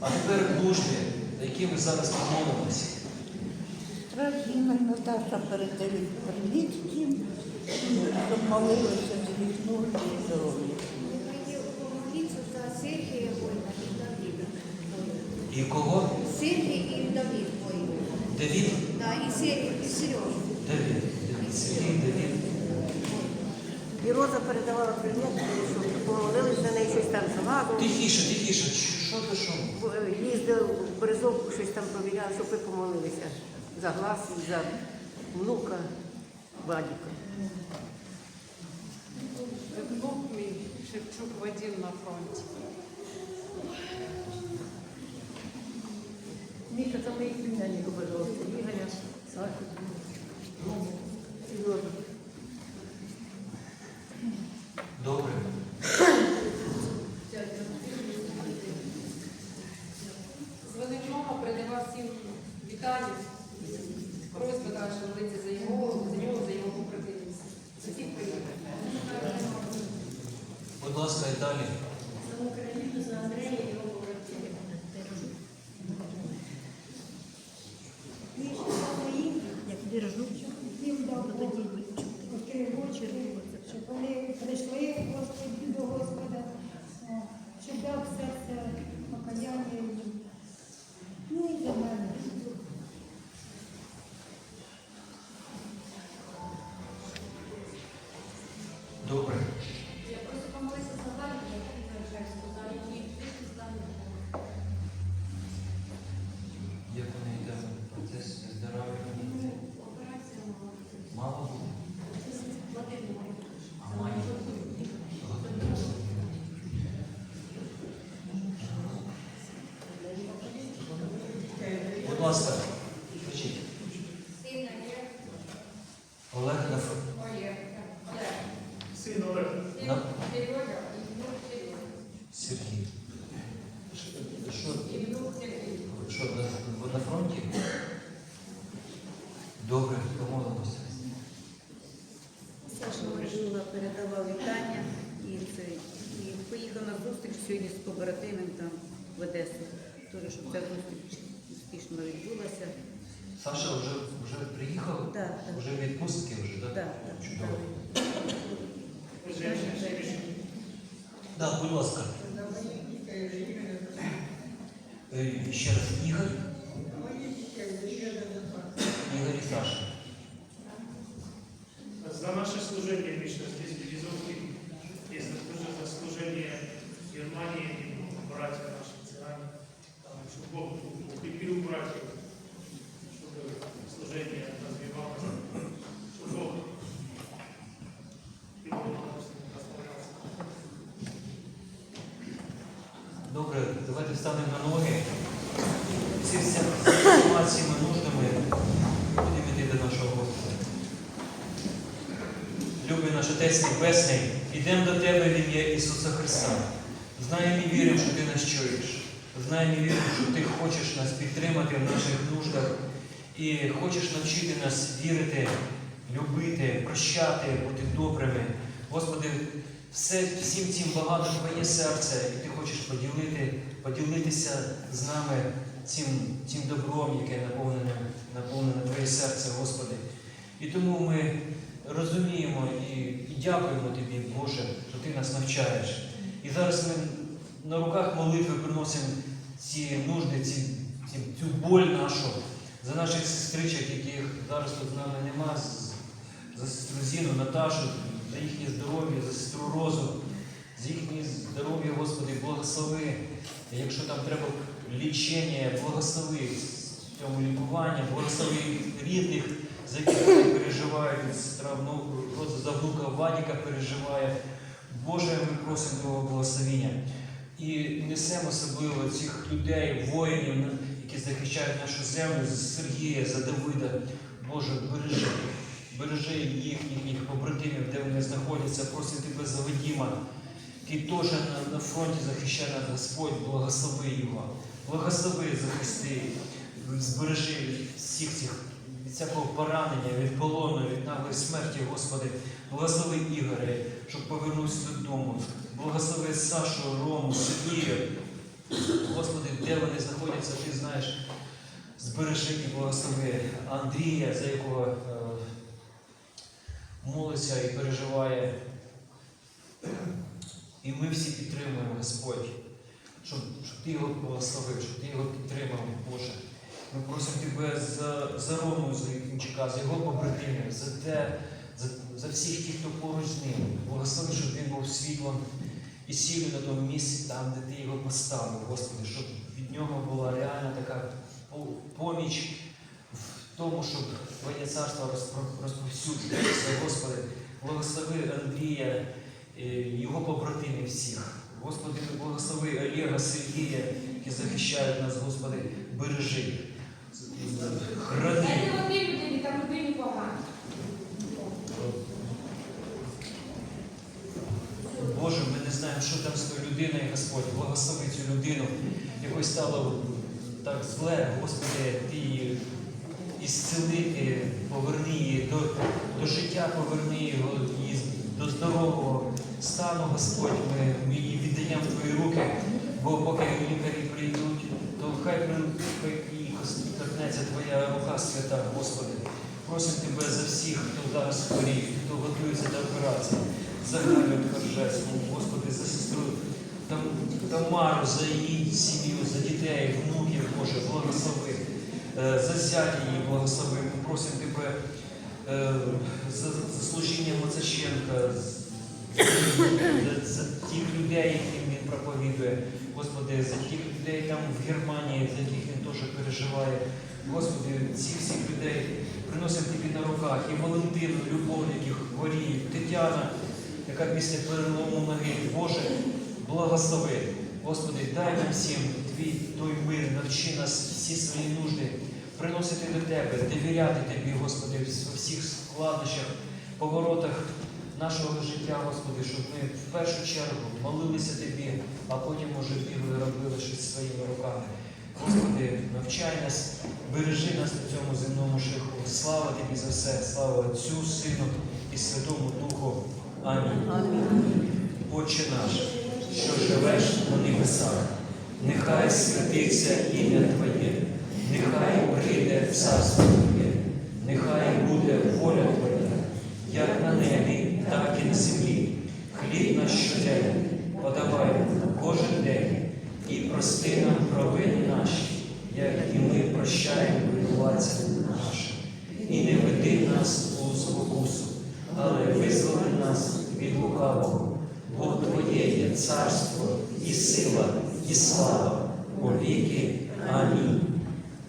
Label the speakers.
Speaker 1: А тепер нужди, за які ми зараз помолимося.
Speaker 2: Трофіма і Наташа передають привіт всім, щоб молилися з їх нужди і здоров'я.
Speaker 3: За Сергія і
Speaker 1: кого?
Speaker 3: Сергій і Давід Война.
Speaker 1: Давід?
Speaker 3: Да, і Сергій, і Сережа.
Speaker 1: Давід. Сергій, Давід.
Speaker 4: І Роза передавала привіт, щоб помолились за неї, щось там згадували.
Speaker 1: Тихіше, тихіше. Що ти що?
Speaker 4: Їздив в Березовку, щось там провіряли, щоб ви помолилися за глас і за внука Вадіка.
Speaker 5: Внук мій Шевчук Вадим на фронті.
Speaker 4: Міша, там моїх племянників, пожалуйста, Ігоря, Сашу, Сережу.
Speaker 1: Добре.
Speaker 5: Дзвонив мама, передавав всім вітання. Просьба далі молитися за його, за нього, за його побратимів. За всіх приїхав.
Speaker 1: Будь ласка, і далі.
Speaker 2: Як держу,
Speaker 6: їм дав очі, щоб вони прийшли
Speaker 1: ласка, включіть. Олег на фронт.
Speaker 7: Син Олег.
Speaker 1: На... Сергій. Що, що на, ви на фронті? Добре, помолимося.
Speaker 8: Саша Маржула передавав вітання і, це, і поїхав на зустріч сьогодні з побратимом там в Одесу. Теж, щоб ця зустріч успішно відбулася.
Speaker 1: Саша вже, вже приїхав?
Speaker 8: Так, так.
Speaker 1: Вже в відпустки вже, так?
Speaker 8: Так, так.
Speaker 1: Чудово.
Speaker 7: Женщина, женщина.
Speaker 1: Так, будь ласка. Е, Ще раз, Ігор. Ігор і Саша.
Speaker 7: За наше служение лично здесь, в Березовке, есть тоже за служение Германии, укрепил братьев, чтобы служение развивалось, чтобы Бог его.
Speaker 1: Добре, давайте встанемо на ноги. Всі цими нуждами будемо до нашого Господа. Любий наш Отець Небесний, йдемо до Тебе в ім'я Ісуса Христа. Знаємо і віримо, що Ти нас чуєш. Знаємо і віримо, що Ти хочеш підтримати в наших нуждах і хочеш навчити нас вірити, любити, прощати, бути добрими. Господи, все, всім цим багато Твоє серце, і Ти хочеш поділити, поділитися з нами цим, цим добром, яке наповнене, наповнене Твоє серце, Господи. І тому ми розуміємо і, і дякуємо Тобі, Боже, що Ти нас навчаєш. І зараз ми на руках молитви приносимо ці нужди, ці, боль нашу за наших сестричок, яких зараз тут з нами нема, за сестру Зіну, Наташу, за їхнє здоров'я, за сестру Розу, за їхнє здоров'я, Господи, благослови. Якщо там треба лічення, благослови в цьому лікуванні, благослови рідних, за яких переживають, сестра Роза за внука Вадіка переживає. Боже, ми просимо Твого благословіння. І несемо особливо цих людей, воїнів, які захищають нашу землю, за Сергія, за Давида. Боже, бережи, бережи їх, їхніх побратимів, де вони знаходяться, просимо Тебе за Вадіма, який теж на, на фронті захищає нас. Господь, благослови його, благослови, захисти, збережи всіх цих від всякого поранення, від полону, від наглої смерті, Господи, благослови Ігоря, щоб повернувся додому. Благослови Сашу, Рому, Сергія, Господи, де вони знаходяться, ти знаєш, збережи і благослови Андрія, за якого е, молиться і переживає. І ми всі підтримуємо, Господь, щоб, щоб Ти його благословив, щоб Ти його підтримав, Боже. Ми просимо Тебе за, за Рому з Якимчука, за його побратимів, за те, за, за всіх тих, хто поруч з ним. Благослови, щоб він був світлом і сіллю на тому місці, там, де Ти його поставив, Господи, щоб від нього була реальна така поміч в тому, щоб Твоє царство розповсюджувалося, Господи. Благослови Андрія, е, його побратимів всіх. Господи, благослови Олега, Сергія, які захищають нас, Господи, бережи. Храни.
Speaker 5: Це не в одній людині, там людині погано.
Speaker 1: Боже, ми не знаємо, що там з тою людиною, Господь. Благослови цю людину, якої стало так зле, Господи, Ти її ісцелити, поверни її до, до життя, поверни її до здорового стану, Господь. Ми, ми її віддаємо в Твої руки, бо поки лікарі прийдуть, то хай хай торкнеться Твоя рука свята, Господи. Просимо Тебе за всіх, хто зараз хворіє, хто готується до операції, за Галю Ткачевську, Господи, за сестру Тамару, за її сім'ю, за дітей, внуків, Боже, благослови, Е, за зятя її благослови. Ми просимо Тебе е, за, служіння Мацащенка, за, тих людей, яким він проповідує, Господи, за тих людей там в Германії, за яких він теж переживає. Господи, ці всіх людей приносимо тобі на руках. І Валентину, Любов, які хворіють, Тетяна, яка після перелому ноги. Боже, благослови. Господи, дай нам всім твій той мир, навчи нас всі свої нужди приносити до Тебе, довіряти Тобі, Господи, у всіх складнощах, поворотах нашого життя, Господи, щоб ми в першу чергу молилися Тобі, а потім уже бігли робили щось своїми руками. Господи, навчай нас, бережи нас на цьому земному шляху. Слава Тобі за все, слава Отцю, Сину і Святому Духу. Амінь. Отче наш, що живеш на небесах, нехай святиться ім'я Твоє, нехай прийде царство Твоє, нехай буде воля Твоя, як на небі, так і на землі. Хліб наш щоденний подавай нам кожен день і прости нам провини наші, як і ми прощаємо винуватцям нашим. І не веди нас у спокусу, але визволи нас від лукавого. Царство і сила, і слава, повіки. Амінь.